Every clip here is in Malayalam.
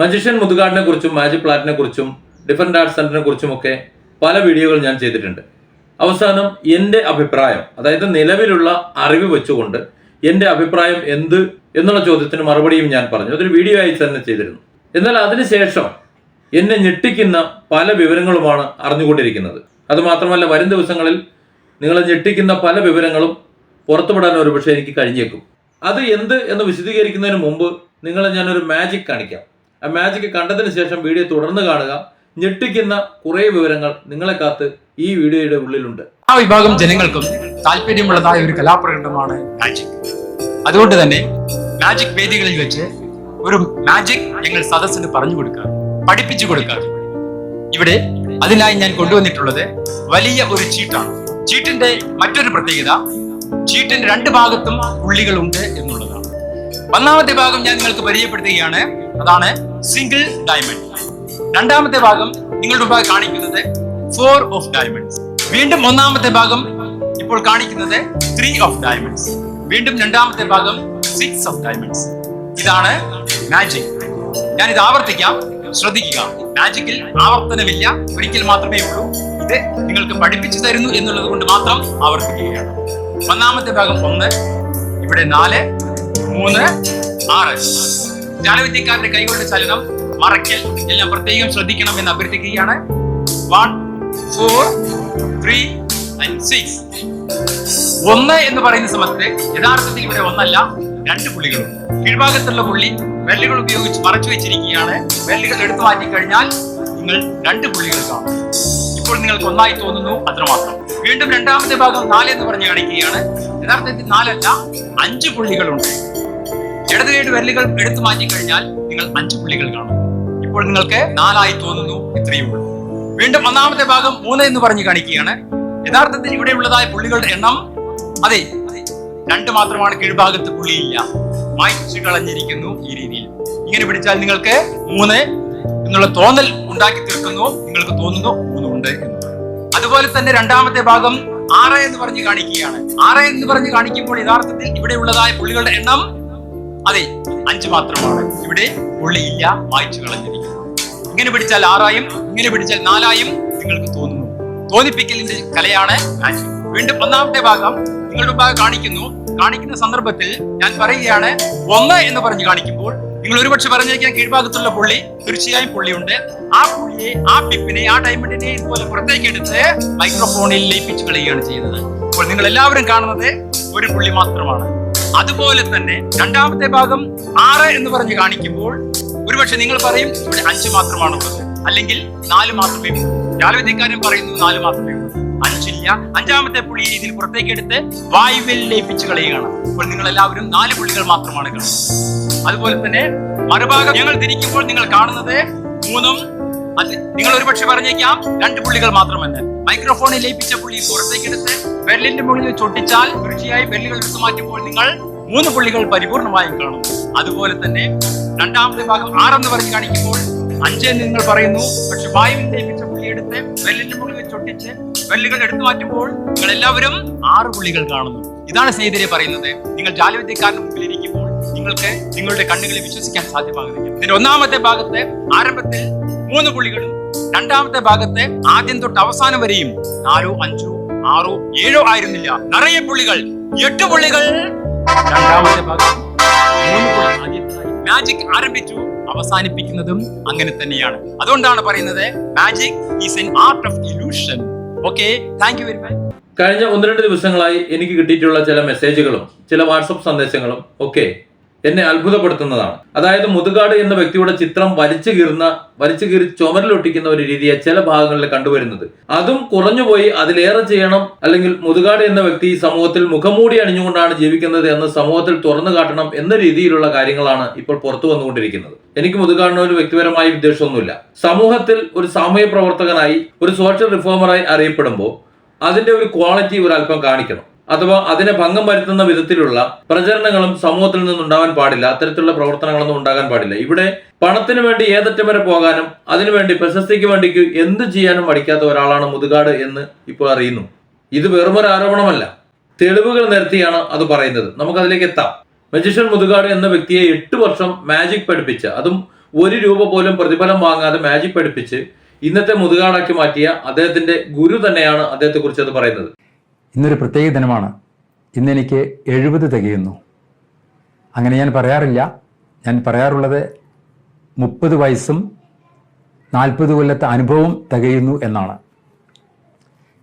മജിഷ്യൻ മുതുകാടിനെ കുറിച്ചും മാജിക് പ്ലാറ്റിനെ കുറിച്ചും ഡിഫറെന്റ് ആർട്സ് സെന്ററിനെ കുറിച്ചും ഒക്കെ പല വീഡിയോകൾ ഞാൻ ചെയ്തിട്ടുണ്ട്. അവസാനം എന്റെ അഭിപ്രായം അതായത് നിലവിലുള്ള അറിവ് വെച്ചുകൊണ്ട് എന്റെ അഭിപ്രായം എന്ത് എന്നുള്ള ചോദ്യത്തിന് മറുപടിയും ഞാൻ പറഞ്ഞു. അതൊരു വീഡിയോ ആയി തന്നെ ചെയ്തിരുന്നു. എന്നാൽ അതിനുശേഷം എന്നെ ഞെട്ടിക്കുന്ന പല വിവരങ്ങളുമാണ് അറിഞ്ഞുകൊണ്ടിരിക്കുന്നത്. അതുമാത്രമല്ല വരും ദിവസങ്ങളിൽ നിങ്ങളെ ഞെട്ടിക്കുന്ന പല വിവരങ്ങളും പുറത്തുവിടാൻ ഒരുപക്ഷെ എനിക്ക് കഴിഞ്ഞേക്കും. അത് എന്ത് എന്ന് വിശദീകരിക്കുന്നതിന് മുമ്പ് നിങ്ങളെ ഞാനൊരു മാജിക് കാണിക്കാം. മാജിക് കണ്ടതിന് ശേഷം വീഡിയോ തുടർന്ന് കാണുക. ഞെട്ടിക്കുന്ന കുറേ വിവരങ്ങൾ നിങ്ങളെ കാത്ത് ഈ വീഡിയോയുടെ ഉള്ളിലുണ്ട്. ആ വിഭാഗം ജനങ്ങൾക്കും താല്പര്യമുള്ളതായ ഒരു കലാപ്രകടനമാണ് മാജിക് അതുകൊണ്ട് തന്നെ മാജിക് വേദികളിൽ വെച്ച് ഒരു മാജിക് ഞങ്ങൾ സദസ്സിന് പറഞ്ഞു കൊടുക്കാറ് പഠിപ്പിച്ചു കൊടുക്കാറ് ഇവിടെ അതിനായി ഞാൻ കൊണ്ടുവന്നിട്ടുള്ളത് വലിയ ഒരു ചീട്ടാണ്. ചീട്ടിന്റെ മറ്റൊരു പ്രത്യേകത ചീട്ടിന്റെ രണ്ട് ഭാഗത്തും പുള്ളികളുണ്ട് എന്നുള്ളതാണ്. ഒന്നാമത്തെ ഭാഗം ഞാൻ നിങ്ങൾക്ക് പരിചയപ്പെടുത്തുകയാണ്. അതാണ് സിംഗിൾ ഡയമണ്ട് രണ്ടാമത്തെ ഭാഗം നിങ്ങളുടെ മുമ്പാകെ കാണിക്കുന്നത് ഫോർ ഓഫ് ഡയമണ്ട്സ് വീണ്ടും ഒന്നാമത്തെ ഭാഗം ഇപ്പോൾ കാണിക്കുന്നത് ത്രീ ഓഫ് ഡയമണ്ട്സ് വീണ്ടും രണ്ടാമത്തെ ഭാഗം സിക്സ് ഓഫ് ഡയമണ്ട്സ് ഇതാണ് മാജിക് ഞാൻ ഇത് ആവർത്തിക്കാം. ശ്രദ്ധിക്കുക. മാജിക്കിൽ ആവർത്തനമില്ല. ഒരിക്കൽ മാത്രമേ ഉള്ളൂ. ഇത് നിങ്ങൾക്ക് പഠിപ്പിച്ചു തരുന്നു എന്നുള്ളത് കൊണ്ട് മാത്രം ആവർത്തിക്കുകയാണ്. ഒന്നാമത്തെ ഭാഗം ഒന്ന് ഇവിടെ നാല് മൂന്ന് ആറ്. ജാലവിദ്യക്കാരന്റെ കൈകളുടെ ചലനം മറയ്ക്കൽ. എല്ലാം പ്രത്യേകം ശ്രദ്ധിക്കണം എന്ന് അഭ്യർത്ഥിക്കുകയാണ്. One four three and six ഒന്ന് എന്ന് പറയുന്ന സമയത്ത് യഥാർത്ഥത്തിൽ ഇവിടെ ഒന്നല്ല രണ്ട് പുള്ളികളും കീഴ്ഭാഗത്തുള്ള പുള്ളി വെല്ലുകൾ ഉപയോഗിച്ച് മറച്ചു വെച്ചിരിക്കുകയാണ്. വെല്ലുകൾ എടുത്തു മാറ്റി കഴിഞ്ഞാൽ നിങ്ങൾ രണ്ട് പുള്ളികൾ കാണും. ഇപ്പോൾ നിങ്ങൾക്ക് ഒന്നായി തോന്നുന്നു അത്രമാത്രം. വീണ്ടും രണ്ടാമത്തെ ഭാഗം നാല് എന്ന് പറഞ്ഞ് കാണിക്കുകയാണ്. യഥാർത്ഥത്തിൽ നാലല്ല അഞ്ച് പുള്ളികളുണ്ട്. ഇടതുകൈയുടെ വിരലുകൾ എടുത്തു മാറ്റി കഴിഞ്ഞാൽ നിങ്ങൾ അഞ്ച് പുള്ളികൾ കാണും. ഇപ്പോൾ നിങ്ങൾക്ക് നാലായി തോന്നുന്നു ഇത്രയേ ഉള്ളൂ. വീണ്ടും ഒന്നാമത്തെ ഭാഗം മൂന്ന് എന്ന് പറഞ്ഞു കാണിക്കുകയാണ്. യഥാർത്ഥത്തിൽ ഇവിടെ ഉള്ളതായ പുള്ളികളുടെ എണ്ണം അതെ രണ്ട് മാത്രമാണ് കീഴ്ഭാഗത്ത് പുള്ളിയില്ല. മായ്ച്ചു കളഞ്ഞിരിക്കുന്നു ഈ രീതിയിൽ. ഇങ്ങനെ പിടിച്ചാൽ നിങ്ങൾക്ക് മൂന്ന് എന്നുള്ള തോന്നൽ ഉണ്ടാക്കി തീർക്കുന്നു. നിങ്ങൾക്ക് തോന്നുന്നു മൂന്നുണ്ട് എന്ന്. അതുപോലെ തന്നെ രണ്ടാമത്തെ ഭാഗം ആറ് എന്ന് പറഞ്ഞ് കാണിക്കുകയാണ്. ആറ് എന്ന് പറഞ്ഞ് കാണിക്കുമ്പോൾ യഥാർത്ഥത്തിൽ ഇവിടെ ഉള്ളതായ പുള്ളികളുടെ എണ്ണം അതെ അഞ്ച് മാത്രമാണ്. ഇവിടെ ഉള്ളിയില്ല വായിച്ചു കളഞ്ഞിരിക്കുന്നു. ഇങ്ങനെ പിടിച്ചാൽ ആറായും ഇങ്ങനെ പിടിച്ചാൽ നാലായും നിങ്ങൾക്ക് തോന്നുന്നു. തോന്നിപ്പിക്കലിന്റെ കലയാണ് വീണ്ടും ഒന്നാമത്തെ ഭാഗം നിങ്ങളുടെ ഭാഗം കാണിക്കുന്നു. കാണിക്കുന്ന സന്ദർഭത്തിൽ ഞാൻ പറയുകയാണ് ഒന്ന് എന്ന് പറഞ്ഞ് കാണിക്കുമ്പോൾ നിങ്ങൾ ഒരുപക്ഷെ പറഞ്ഞേക്കാൻ കീഴ്ഭാഗത്തുള്ള പുള്ളി തീർച്ചയായും പുള്ളിയുണ്ട്. ആ പുള്ളിയെ ആ പിപ്പിനെ ആ ഡയമണ്ടിനെ ഇതുപോലെ പുറത്തേക്ക് എടുത്ത് മൈക്രോഫോണിൽ ലയിപ്പിച്ചു കളിയാണ് ചെയ്യുന്നത്. അപ്പോൾ നിങ്ങൾ എല്ലാവരും കാണുന്നത് ഒരു പുള്ളി മാത്രമാണ്. അതുപോലെ തന്നെ രണ്ടാമത്തെ ഭാഗം ആറ് എന്ന് പറഞ്ഞ് കാണിക്കുമ്പോൾ ഒരുപക്ഷെ നിങ്ങൾ പറയും ഇവിടെ അഞ്ച് മാത്രമാണുള്ളത് അല്ലെങ്കിൽ നാല് മാത്രമേ ഉള്ളൂ. ജാലവിദ്യക്കാരൻ പറയുന്നു നാല് മാത്രമേ ഉള്ളൂ. അഞ്ചില്ല. അഞ്ചാമത്തെ പുള്ളി ഇതിൽ പുറത്തേക്ക് എടുത്ത് വായുവിൽ ലയിപ്പിച്ച് കളയുകയാണ്. അപ്പോൾ നിങ്ങൾ എല്ലാവരും നാല് പുള്ളികൾ മാത്രമാണ് കാണുന്നത്. അതുപോലെ തന്നെ മറുഭാഗം ഞങ്ങൾ തിരിക്കുമ്പോൾ നിങ്ങൾ കാണുന്നത് മൂന്നും നിങ്ങൾ ഒരുപക്ഷെ പറഞ്ഞേക്കാം രണ്ട് പുള്ളികൾ മാത്രമെന്ന്. മൈക്രോഫോണിൽ ലയിപ്പിച്ച പുള്ളി പുറത്തേക്കെടുത്ത് വെല്ലിന്റെ മുകളിൽ ചൊട്ടിച്ചാൽ തീർച്ചയായും വെല്ലുകൾ എടുത്തു മാറ്റുമ്പോൾ നിങ്ങൾ മൂന്ന് പുള്ളികൾ പരിപൂർണമായും കാണും. അതുപോലെ തന്നെ രണ്ടാമത്തെ ഭാഗം ആറെന്ന് പറഞ്ഞ് കാണിക്കുമ്പോൾ അഞ്ച് നിങ്ങൾ പറയുന്നു. പക്ഷെ വായുവിൽ ലയിപ്പിച്ച പുള്ളി എടുത്ത് വെല്ലിന്റെ മുകളിൽ ചൊട്ടിച്ച് വെല്ലുകൾ എടുത്തു മാറ്റുമ്പോൾ നിങ്ങൾ എല്ലാവരും ആറ് പുള്ളികൾ കാണുന്നു. ഇതാണ് സ്നേഹിതരെ പറയുന്നത്. നിങ്ങൾ ജാലവിദ്യക്കാരന് മുമ്പിൽ ഇരിക്കുമ്പോൾ നിങ്ങൾക്ക് നിങ്ങളുടെ കണ്ണുകളെ വിശ്വസിക്കാൻ സാധ്യമാകുന്നില്ല. ഇതിന്റെ ഒന്നാമത്തെ ഭാഗത്ത് ആരംഭത്തിൽ മൂന്ന് പുള്ളികളും. രണ്ടാമത്തെ ഭാഗത്തെ ആദ്യം തൊട്ട് അവസാനം വരെയും നാലോ അഞ്ചോ ആറോ ഏഴോ ആയിരുന്നില്ല. നിറയെ പുള്ളികൾ. എട്ട് പുള്ളികൾ. രണ്ടാമത്തെ ഭാഗം മൂന്ന് മാജിക് ആരംഭിച്ചു അവസാനിപ്പിക്കുന്നതും അങ്ങനെ തന്നെയാണ്. അതുകൊണ്ടാണ് പറയുന്നത് magic is an art of illusion okay thank you very much കഴിഞ്ഞ ഒന്ന് രണ്ട് ദിവസങ്ങളായി എനിക്ക് കിട്ടിയിട്ടുള്ള ചില മെസ്സേജുകളും ചില വാട്സപ്പ് സന്ദേശങ്ങളും. ഒക്കെ എന്നെ അത്ഭുതപ്പെടുത്തുന്നതാണ്. അതായത് മുതുകാട് എന്ന വ്യക്തിയുടെ ചിത്രം വലിച്ചു കീറുന്ന വലിച്ചു കീറി ചുമരിലൊട്ടിക്കുന്ന ഒരു രീതിയെ ചില ഭാഗങ്ങളിൽ കണ്ടുവരുന്നത്. അതും കുറഞ്ഞുപോയി അതിലേറെ ചെയ്യണം അല്ലെങ്കിൽ മുതുകാട് എന്ന വ്യക്തി സമൂഹത്തിൽ മുഖംമൂടി അണിഞ്ഞുകൊണ്ടാണ് ജീവിക്കുന്നത് എന്ന് സമൂഹത്തിൽ തുറന്നു കാട്ടണം എന്ന രീതിയിലുള്ള കാര്യങ്ങളാണ് ഇപ്പോൾ പുറത്തു വന്നുകൊണ്ടിരിക്കുന്നത്. എനിക്ക് മുതുകാടിന് ഒരു വ്യക്തിപരമായ വിദ്വേഷമൊന്നുമില്ല സമൂഹത്തിൽ ഒരു സാമൂഹ്യ പ്രവർത്തകനായി ഒരു സോഷ്യൽ റിഫോമറായി അറിയപ്പെടുമ്പോൾ അതിന്റെ ഒരു ക്വാളിറ്റി ഒരു അല്പം കാണിക്കണം. അഥവാ അതിനെ ഭംഗം വരുത്തുന്ന വിധത്തിലുള്ള പ്രചരണങ്ങളും സമൂഹത്തിൽ നിന്നുണ്ടാവാൻ പാടില്ല അത്തരത്തിലുള്ള പ്രവർത്തനങ്ങളൊന്നും ഉണ്ടാകാൻ പാടില്ല. ഇവിടെ പണത്തിന് വേണ്ടി ഏതറ്റം വരെ പോകാനും അതിനുവേണ്ടി പ്രശസ്തിക്ക് വേണ്ടി എന്ത് ചെയ്യാനും മടിക്കാത്ത ഒരാളാണ് മുതുകാട് എന്ന് ഇപ്പോൾ അറിയുന്നു. ഇത് വെറുമൊരു ആരോപണമല്ല. തെളിവുകൾ നിരത്തിയാണ് അത് പറയുന്നത്. നമുക്കതിലേക്ക് എത്താം. മജിഷ്യൻ മുതുകാട് എന്ന വ്യക്തിയെ എട്ട് വർഷം മാജിക് പഠിപ്പിച്ച അതും ഒരു രൂപ പോലും പ്രതിഫലം വാങ്ങാതെ മാജിക് പഠിപ്പിച്ച് ഇന്നത്തെ മുതുകാടാക്കി മാറ്റിയ അദ്ദേഹത്തിന്റെ ഗുരു തന്നെയാണ് അദ്ദേഹത്തെ കുറിച്ച് അത് പറയുന്നത്. ഇന്നൊരു പ്രത്യേക ദിനമാണ്. ഇന്നെനിക്ക് എഴുപത് തികയുന്നു. അങ്ങനെ ഞാൻ പറയാറില്ല. ഞാൻ പറയാറുള്ളത് മുപ്പത് വയസ്സും നാൽപ്പത് കൊല്ലത്തെ അനുഭവം തികയുന്നു എന്നാണ്.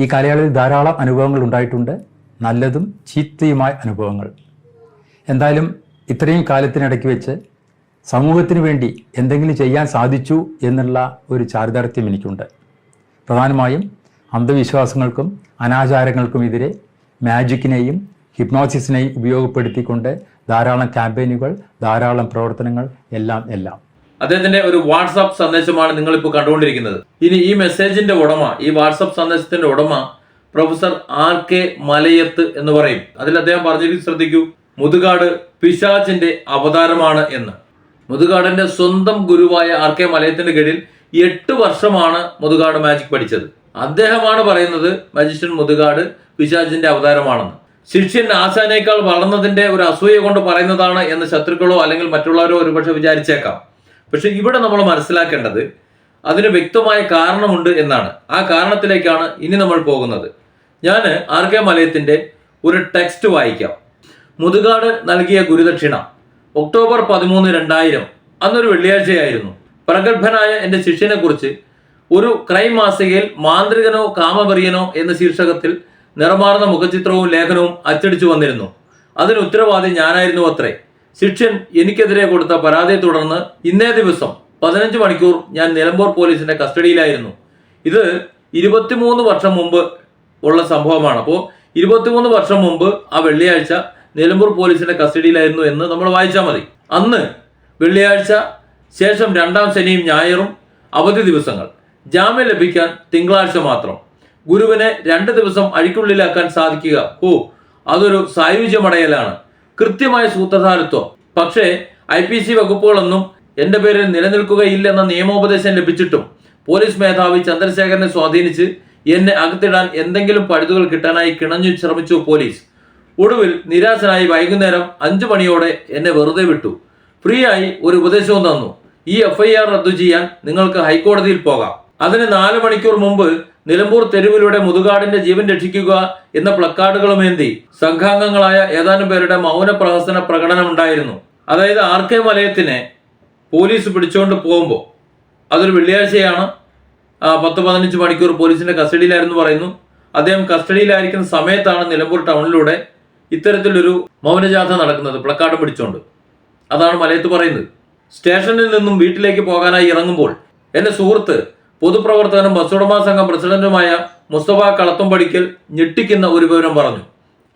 ഈ കാലയളവിൽ ധാരാളം അനുഭവങ്ങൾ ഉണ്ടായിട്ടുണ്ട്. നല്ലതും ചീത്തയുമായ അനുഭവങ്ങൾ. എന്തായാലും ഇത്രയും കാലത്തിനിടയ്ക്ക് വെച്ച് സമൂഹത്തിന് വേണ്ടി എന്തെങ്കിലും ചെയ്യാൻ സാധിച്ചു എന്നുള്ള ഒരു ചാരിതാർത്ഥ്യം എനിക്കുണ്ട്. പ്രധാനമായും അന്ധവിശ്വാസങ്ങൾക്കും അനാചാരങ്ങൾക്കും എതിരെ മാജിക്കിനെയും ഹിപ്നോസിസിനെയും ഉപയോഗപ്പെടുത്തിക്കൊണ്ട് ധാരാളം ക്യാമ്പയിനുകൾ ധാരാളം പ്രവർത്തനങ്ങൾ എല്ലാം എല്ലാം. അദ്ദേഹത്തിന്റെ ഒരു വാട്സാപ്പ് സന്ദേശമാണ് നിങ്ങൾ ഇപ്പോൾ കണ്ടുകൊണ്ടിരിക്കുന്നത്. ഇനി ഈ മെസ്സേജിന്റെ ഉടമ ഈ വാട്സാപ്പ് സന്ദേശത്തിന്റെ ഉടമ പ്രൊഫസർ ആർ കെ മലയത്ത് എന്ന് പറയും. അതിൽ അദ്ദേഹം പറഞ്ഞിട്ട് ശ്രദ്ധിക്കൂ മുതുകാട് പിശാചിന്റെ അവതാരമാണ് എന്ന്. മുതുകാടിന്റെ സ്വന്തം ഗുരുവായ ആർ കെ മലയത്തിന്റെ കീഴിൽ എട്ട് വർഷമാണ് മുതുകാട് മാജിക് പഠിച്ചത്. അദ്ദേഹമാണ് പറയുന്നത് മജിഷ്യൻ മുതുകാട് പിശാചിന്റെ അവതാരമാണെന്ന്. ശിഷ്യൻ ആശാനേക്കാൾ വളർന്നതിന്റെ ഒരു അസൂയ കൊണ്ട് പറയുന്നതാണ് എന്ന് ശത്രുക്കളോ അല്ലെങ്കിൽ മറ്റുള്ളവരോ ഒരുപക്ഷെ വിചാരിച്ചേക്കാം. പക്ഷെ ഇവിടെ നമ്മൾ മനസ്സിലാക്കേണ്ടത് അതിന് വ്യക്തമായ കാരണമുണ്ട് എന്നാണ്. ആ കാരണത്തിലേക്കാണ് ഇനി നമ്മൾ പോകുന്നത്. ഞാൻ ആർ കെ മലയത്തിന്റെ ഒരു ടെക്സ്റ്റ് വായിക്കാം. മുതുകാട് നൽകിയ ഗുരുദക്ഷിണ ഒക്ടോബർ പതിമൂന്ന് രണ്ടായിരം അന്നൊരു വെള്ളിയാഴ്ചയായിരുന്നു. പ്രഗത്ഭനായ എന്റെ ശിഷ്യനെ കുറിച്ച് ഒരു ക്രൈം മാസികയിൽ മാന്ത്രികനോ കാമവെറിയനോ എന്ന ശീർഷകത്തിൽ നിറമാർന്ന മുഖചിത്രവും ലേഖനവും അച്ചടിച്ചു വന്നിരുന്നു. അതിന് ഉത്തരവാദി ഞാനായിരുന്നു അത്രേ. ശിക്ഷൻ എനിക്കെതിരെ കൊടുത്ത പരാതിയെ തുടർന്ന് ഇന്നേ ദിവസം പതിനഞ്ച് മണിക്കൂർ ഞാൻ നിലമ്പൂർ പോലീസിന്റെ കസ്റ്റഡിയിലായിരുന്നു. ഇത് ഇരുപത്തിമൂന്ന് വർഷം മുമ്പ് ഉള്ള സംഭവമാണ്. അപ്പോൾ ഇരുപത്തിമൂന്ന് വർഷം മുമ്പ് ആ വെള്ളിയാഴ്ച നിലമ്പൂർ പോലീസിന്റെ കസ്റ്റഡിയിലായിരുന്നു എന്ന് നമ്മൾ വായിച്ചാൽ മതി. അന്ന് വെള്ളിയാഴ്ച ശേഷം രണ്ടാം ശനിയും ഞായറും അവധി ദിവസങ്ങൾ. ജാമ്യം ലഭിക്കാൻ തിങ്കളാഴ്ച മാത്രം. ഗുരുവിനെ രണ്ട് ദിവസം അഴിക്കുള്ളിലാക്കാൻ സാധിക്കുക. ഓ അതൊരു സായുജ്യമടയലാണ്. കൃത്യമായ സൂത്രധാരത്വം. പക്ഷേ ഐ പി സി വകുപ്പുകളൊന്നും എന്റെ പേരിൽ നിലനിൽക്കുകയില്ലെന്ന നിയമോപദേശം ലഭിച്ചിട്ടും പോലീസ് മേധാവി ചന്ദ്രശേഖരനെ സ്വാധീനിച്ച് എന്നെ അകത്തിടാൻ എന്തെങ്കിലും പഴുതുകൾ കിട്ടാനായി കിണഞ്ഞു ശ്രമിച്ചു പോലീസ്. ഒടുവിൽ നിരാശനായി വൈകുന്നേരം അഞ്ചു മണിയോടെ എന്നെ വെറുതെ വിട്ടു. ഫ്രീ ആയി ഒരു ഉപദേശവും തന്നു. ഈ എഫ്ഐആർ റദ്ദു ചെയ്യാൻ നിങ്ങൾക്ക് ഹൈക്കോടതിയിൽ പോകാം. അതിന് നാല് മണിക്കൂർ മുമ്പ് നിലമ്പൂർ തെരുവിലൂടെ മുതുകാടിന്റെ ജീവൻ രക്ഷിക്കുക എന്ന പ്ലക്കാർഡുകളുമേന്തി സംഘാംഗങ്ങളായ ഏതാനും പേരുടെ മൗന പ്രഹസന പ്രകടനം ഉണ്ടായിരുന്നു. അതായത് ആർ കെ മലയത്തിനെ പോലീസ് പിടിച്ചുകൊണ്ട് പോകുമ്പോൾ അതൊരു വെള്ളിയാഴ്ചയാണ് പത്ത് പതിനഞ്ച് മണിക്കൂർ പോലീസിന്റെ കസ്റ്റഡിയിലായിരുന്നു പറയുന്നു. അദ്ദേഹം കസ്റ്റഡിയിലായിരിക്കുന്ന സമയത്താണ് നിലമ്പൂർ ടൗണിലൂടെ ഇത്തരത്തിലൊരു മൗനജാഥ നടക്കുന്നത് പ്ലക്കാർഡ് പിടിച്ചുകൊണ്ട് അതാണ് മലയത്ത് പറയുന്നത്. സ്റ്റേഷനിൽ നിന്നും വീട്ടിലേക്ക് പോകാനായി ഇറങ്ങുമ്പോൾ എന്റെ സുഹൃത്ത് പൊതുപ്രവർത്തകനും ബസ്സുടമ സംഘം പ്രസിഡന്റുമായ മുസ്തഫ കളത്തുംപടിക്കൽ ഞെട്ടിക്കുന്ന ഒരു വിവരം പറഞ്ഞു.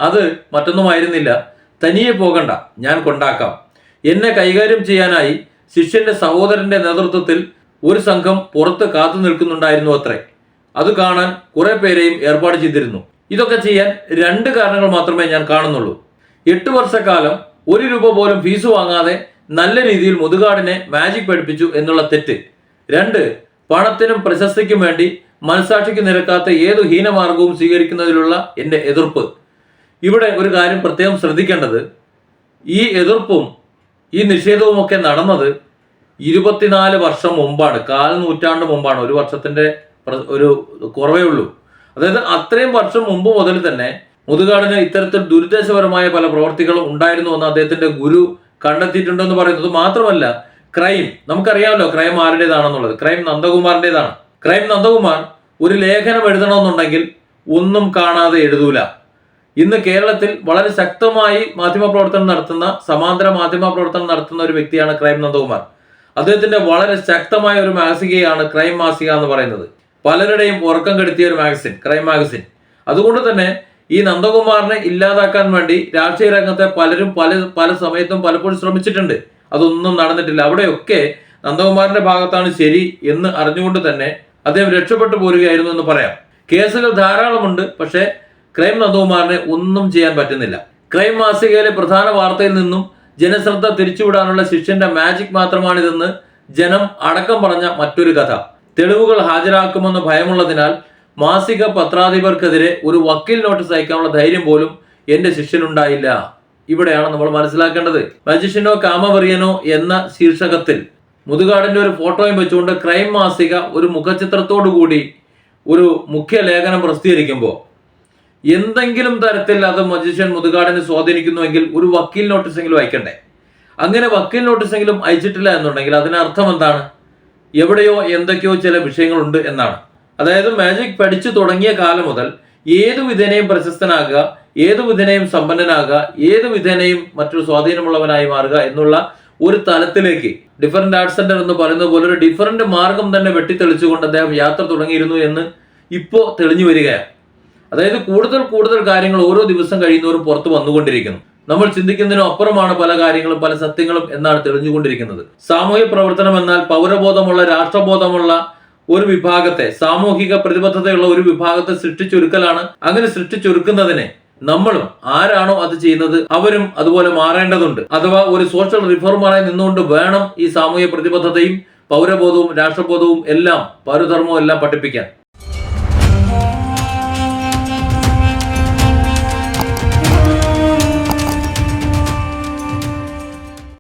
അത് മറ്റൊന്നുമായിരുന്നില്ല. തനിയെ പോകണ്ട. ഞാൻ കൊണ്ടാക്കാം. എന്നെ കൈകാര്യം ചെയ്യാനായി ശിഷ്യന്റെ സഹോദരന്റെ നേതൃത്വത്തിൽ ഒരു സംഘം പുറത്ത് കാത്തു നിൽക്കുന്നുണ്ടായിരുന്നു അത്രേ. അത് കാണാൻ കുറെ പേരെയും ഏർപ്പാട് ചെയ്തിരുന്നു. ഇതൊക്കെ ചെയ്യാൻ രണ്ട് കാരണങ്ങൾ മാത്രമേ ഞാൻ കാണുന്നുള്ളൂ. എട്ട് വർഷക്കാലം ഒരു രൂപ പോലും ഫീസ് വാങ്ങാതെ നല്ല രീതിയിൽ മുതുകാടിനെ മാജിക് പഠിപ്പിച്ചു എന്നുള്ള തെറ്റ്. രണ്ട് പണത്തിനും പ്രശസ്തിക്കും വേണ്ടി മനസാക്ഷിക്ക് നിരക്കാത്ത ഏതു ഹീനമാർഗവും സ്വീകരിക്കുന്നതിലുള്ള എന്റെ എതിർപ്പ്. ഇവിടെ ഒരു കാര്യം പ്രത്യേകം ശ്രദ്ധിക്കേണ്ടത്. ഈ എതിർപ്പും ഈ നിഷേധവും ഒക്കെ നടന്നത് ഇരുപത്തിനാല് വർഷം മുമ്പാണ്. കാൽ നൂറ്റാണ്ട് മുമ്പാണ്. ഒരു വർഷത്തിന്റെ ഒരു കുറവേ ഉള്ളൂ. അതായത് അത്രയും വർഷം മുമ്പ് മുതൽ തന്നെ മുതുകാടിന് ഇത്തരത്തിൽ ദുരുദ്ദേശപരമായ പല പ്രവർത്തികളും ഉണ്ടായിരുന്നു എന്ന് അദ്ദേഹത്തിന്റെ ഗുരു കണ്ടെത്തിയിട്ടുണ്ടെന്ന് പറയുന്നത് മാത്രമല്ല ക്രൈം നമുക്കറിയാമല്ലോ ക്രൈം ആരുടേതാണെന്നുള്ളത്. ക്രൈം നന്ദകുമാറിന്റെതാണ് ക്രൈം നന്ദകുമാർ ഒരു ലേഖനം എഴുതണമെന്നുണ്ടെങ്കിൽ ഒന്നും കാണാതെ എഴുതൂല. ഇന്ന് കേരളത്തിൽ വളരെ ശക്തമായി മാധ്യമപ്രവർത്തനം നടത്തുന്ന സമാന്തര മാധ്യമപ്രവർത്തനം നടത്തുന്ന ഒരു വ്യക്തിയാണ് ക്രൈം നന്ദകുമാർ. അദ്ദേഹത്തിന്റെ വളരെ ശക്തമായ ഒരു മാസികയാണ് ക്രൈം മാസിക എന്ന് പറയുന്നത്. പലരുടെയും ഉറക്കം കെടുത്തിയ ഒരു മാഗസിൻ ക്രൈം മാഗസിൻ അതുകൊണ്ട് തന്നെ ഈ നന്ദകുമാറിനെ ഇല്ലാതാക്കാൻ വേണ്ടി രാഷ്ട്രീയ രംഗത്തെ പലരും പല പല സമയത്തും പലപ്പോഴും ശ്രമിച്ചിട്ടുണ്ട്. അതൊന്നും നടന്നിട്ടില്ല. അവിടെയൊക്കെ നന്ദകുമാറിന്റെ ഭാഗത്താണ് ശരി എന്ന് അറിഞ്ഞുകൊണ്ട് തന്നെ അദ്ദേഹം രക്ഷപ്പെട്ടു പോരുകയായിരുന്നു എന്ന് പറയാം. കേസുകൾ ധാരാളമുണ്ട് പക്ഷേ ക്രൈം നന്ദകുമാറിനെ ഒന്നും ചെയ്യാൻ പറ്റുന്നില്ല. ക്രൈം മാസികയിലെ പ്രധാന വാർത്തയിൽ നിന്നും ജനശ്രദ്ധ തിരിച്ചുവിടാനുള്ള ശിഷ്യന്റെ മാജിക് മാത്രമാണിതെന്ന് ജനം അടക്കം പറഞ്ഞ മറ്റൊരു കഥ. തെളിവുകൾ ഹാജരാക്കുമെന്ന് ഭയമുള്ളതിനാൽ മാസിക പത്രാധിപർക്കെതിരെ ഒരു വക്കീൽ നോട്ടീസ് അയക്കാനുള്ള ധൈര്യം പോലും എന്റെ ശിഷ്യനുണ്ടായില്ല. ഇവിടെയാണ് നമ്മൾ മനസ്സിലാക്കേണ്ടത്. മജിഷ്യനോ കാമവറിയനോ എന്ന ശീർഷകത്തിൽ മുതുകാടിന്റെ ഒരു ഫോട്ടോയും വെച്ചുകൊണ്ട് ക്രൈം മാസിക ഒരു മുഖചിത്രത്തോടു കൂടി ഒരു മുഖ്യ ലേഖനം പ്രസിദ്ധീകരിക്കുമ്പോൾ എന്തെങ്കിലും തരത്തിൽ അത് മജിഷ്യൻ മുതുകാടിനെ സ്വാധീനിക്കുന്നുവെങ്കിൽ ഒരു വക്കീൽ നോട്ടീസെങ്കിലും അയക്കണ്ടേ? അങ്ങനെ വക്കീൽ നോട്ടീസെങ്കിലും അയച്ചിട്ടില്ല എന്നുണ്ടെങ്കിൽ അതിനർത്ഥം എന്താണ്? എവിടെയോ എന്തൊക്കെയോ ചില വിഷയങ്ങളുണ്ട് എന്നാണ്. അതായത് മാജിക് പഠിച്ചു തുടങ്ങിയ കാലം മുതൽ ഏതു വിധേനയും പ്രശസ്തനാകുക ഏതു വിധേനയും സമ്പന്നനാകുക ഏതു വിധേനയും മറ്റൊരു സ്വാധീനമുള്ളവനായി മാറുക എന്നുള്ള ഒരു തലത്തിലേക്ക് ഡിഫറന്റ് ആർട്സ് സെന്റർ എന്ന് പറയുന്നത് പോലെ ഒരു ഡിഫറന്റ് മാർഗം തന്നെ വെട്ടിത്തെളിച്ചുകൊണ്ട് അദ്ദേഹം യാത്ര തുടങ്ങിയിരുന്നു എന്ന് ഇപ്പോൾ തെളിഞ്ഞു വരികയാണ്. അതായത് കൂടുതൽ കൂടുതൽ കാര്യങ്ങൾ ഓരോ ദിവസം കഴിയുന്നവരും പുറത്തു വന്നുകൊണ്ടിരിക്കുന്നു. നമ്മൾ ചിന്തിക്കുന്നതിനും അപ്പുറമാണ് പല കാര്യങ്ങളും പല സത്യങ്ങളും എന്നാണ് തെളിഞ്ഞുകൊണ്ടിരിക്കുന്നത്. സാമൂഹ്യ പ്രവർത്തനം എന്നാൽ പൗരബോധമുള്ള രാഷ്ട്രബോധമുള്ള ഒരു വിഭാഗത്തെ സാമൂഹിക പ്രതിബദ്ധതയുള്ള ഒരു വിഭാഗത്തെ സൃഷ്ടിച്ചൊരുക്കലാണ്. അങ്ങനെ സൃഷ്ടിച്ചൊരുക്കുന്നതിനെ നമ്മളും ആരാണോ അത് ചെയ്യുന്നത് അവരും അതുപോലെ മാറേണ്ടതുണ്ട്. അഥവാ ഒരു സോഷ്യൽ റിഫോർമറായി നിന്നുകൊണ്ട് വേണം ഈ സാമൂഹ്യ പ്രതിബദ്ധതയും പൗരബോധവും രാഷ്ട്രബോധവും എല്ലാം പൗരധർമ്മവും എല്ലാം പഠിപ്പിക്കാൻ.